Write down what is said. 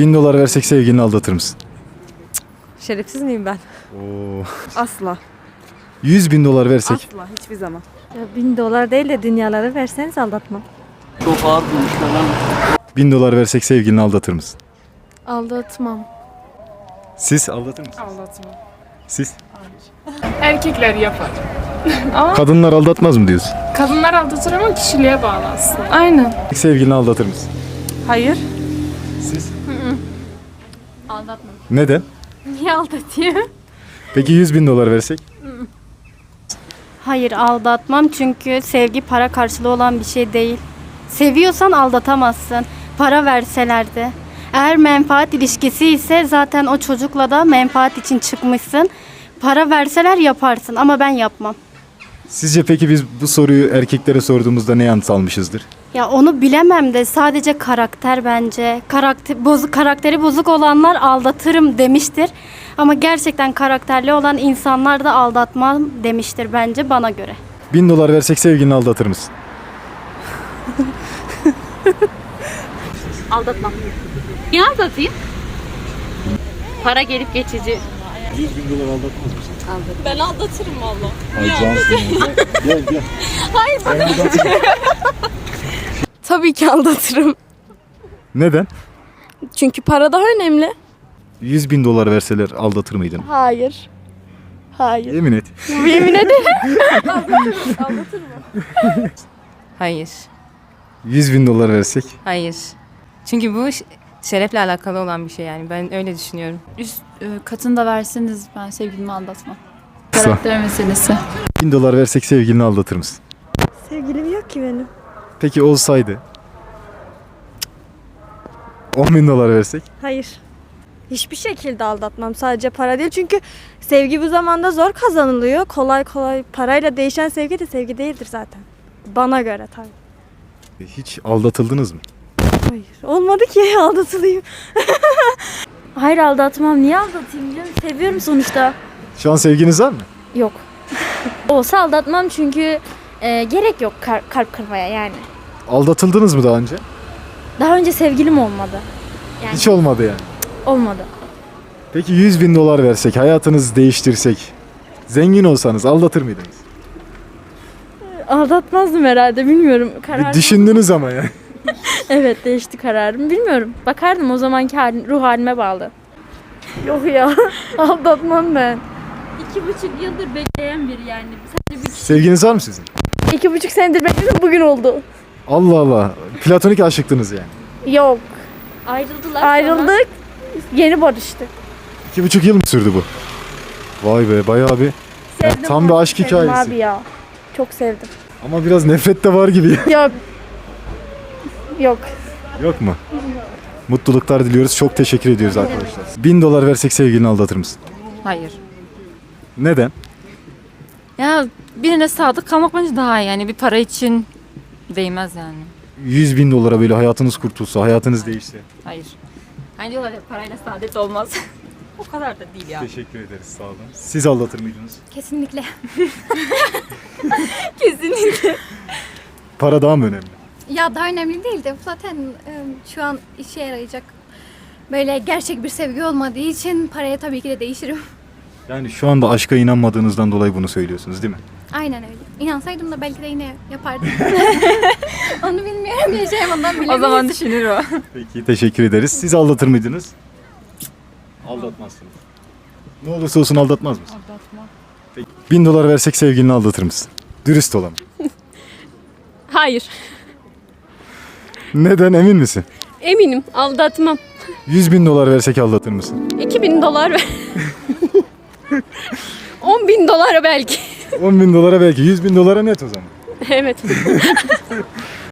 Bin dolar versek sevgilini aldatır mısın? Şerefsiz miyim ben? Oo. Asla. 100 bin dolar versek. Asla. Hiçbir zaman. Ya bin dolar değil de dünyaları verseniz aldatmam. Çok ağır lan. Bin dolar versek sevgilini aldatır mısın? Aldatmam. Siz aldatır mısınız? Aldatma. Siz? Erkekler yapar. Kadınlar aldatmaz mı diyorsun? Kadınlar aldatır ama kişiliğe bağlı aslında. Aynen. Sevgilini aldatır mısın? Hayır. Siz? Aldatmam. Neden? Niye aldatıyor? Peki 100 bin dolar versek? Hayır aldatmam çünkü sevgi para karşılığı olan bir şey değil. Seviyorsan aldatamazsın. Para verselerdi. Eğer menfaat ilişkisi ise zaten o çocukla da menfaat için çıkmışsın. Para verseler yaparsın ama ben yapmam. Sizce peki biz bu soruyu erkeklere sorduğumuzda ne yanıt almışızdır? Ya onu bilemem de sadece karakter bence. Karakter, bozuk, karakteri bozuk olanlar aldatırım demiştir. Ama gerçekten karakterli olan insanlar da aldatmam demiştir bence bana göre. Bin dolar versek sevgilini aldatır mısın? Aldatmam. Niye aldatayım? Para gelip geçici. 100 bin dolar aldatmaz mısın? Ben aldatırım valla. Ay cansın. gel gel. Tabii ki aldatırım. Neden? Çünkü para daha önemli. 100 bin dolar verseler aldatır mıydın? Hayır. Hayır. Yemin et. Yemin ederim. Hayır. 100 bin dolar versek. Hayır. Çünkü bu şerefle alakalı olan bir şey yani. Ben öyle düşünüyorum. Üst e, katını da verseniz ben sevgilimi aldatmam. Karakter meselesi. Bin dolar versek sevgilini aldatır mısın? Sevgilim yok ki benim. Peki olsaydı? 10 bin dolar versek? Hayır. Hiçbir şekilde aldatmam. Sadece para değil. Çünkü sevgi bu zamanda zor kazanılıyor. Kolay kolay parayla değişen sevgi de sevgi değildir zaten. Bana göre tabii. Hiç aldatıldınız mı? Hayır. Olmadı ki aldatılayım. Hayır aldatmam. Niye aldatayım canım? Seviyorum sonuçta. Şu an sevginiz var mı? Yok. Olsa aldatmam çünkü e, gerek yok kar- kalp kırmaya yani. Aldatıldınız mı daha önce? Daha önce sevgilim olmadı. Yani Hiç olmadı yani. olmadı. Peki 100 bin dolar versek, hayatınızı değiştirsek, zengin olsanız aldatır mıydınız? Aldatmazdım herhalde bilmiyorum. Bir Karar düşündünüz ama ya. Evet değişti kararım. Bilmiyorum. Bakardım o zamanki halim, ruh halime bağlı. Yok ya. aldatmam ben. İki buçuk yıldır bekleyen biri yani. Sadece bir Sevginiz var mı sizin? İki buçuk senedir bekledim bugün oldu. Allah Allah. Platonik aşıktınız yani. Yok. ayrıldılar. sonra. Ayrıldık. Yeni barıştık. İki buçuk yıl mı sürdü bu? Vay be bayağı bir. Sevdim tam bir aşk sevdim hikayesi. Abi ya. Çok sevdim. Ama biraz nefret de var gibi. Yok. Yok. Yok mu? Mutluluklar diliyoruz. Çok teşekkür ediyoruz arkadaşlar. Bin dolar versek sevgilini aldatır mısın? Hayır. Neden? Ya birine sadık kalmak bence daha iyi. Yani bir para için değmez yani. 100 bin dolara böyle hayatınız kurtulsa, hayatınız değişse. Hayır. Hani diyorlar ya parayla saadet olmaz. o kadar da değil ya. Teşekkür ederiz. Sağ olun. Siz aldatır mıydınız? Kesinlikle. Para daha mı önemli? Ya daha önemli değil de zaten e, şu an işe yarayacak böyle gerçek bir sevgi olmadığı için paraya tabii ki de değişirim. Yani şu anda aşka inanmadığınızdan dolayı bunu söylüyorsunuz değil mi? Aynen öyle. İnansaydım da belki de yine yapardım. Onu bilmiyorum diyeceğim ondan bilemeyiz. O zaman düşünür o. Peki teşekkür ederiz. Siz aldatır mıydınız? Aldatmazsınız. Ne olursa olsun aldatmaz mısın? Aldatmam. Peki. Bin dolar versek sevgilini aldatır mısın? Dürüst olalım. Hayır. Neden emin misin? Eminim. Aldatmam. 100 bin dolar versek aldatır mısın? 2000 dolar ver. 10 bin dolara belki. 10 bin dolara belki 100 bin dolara net o zaman. evet.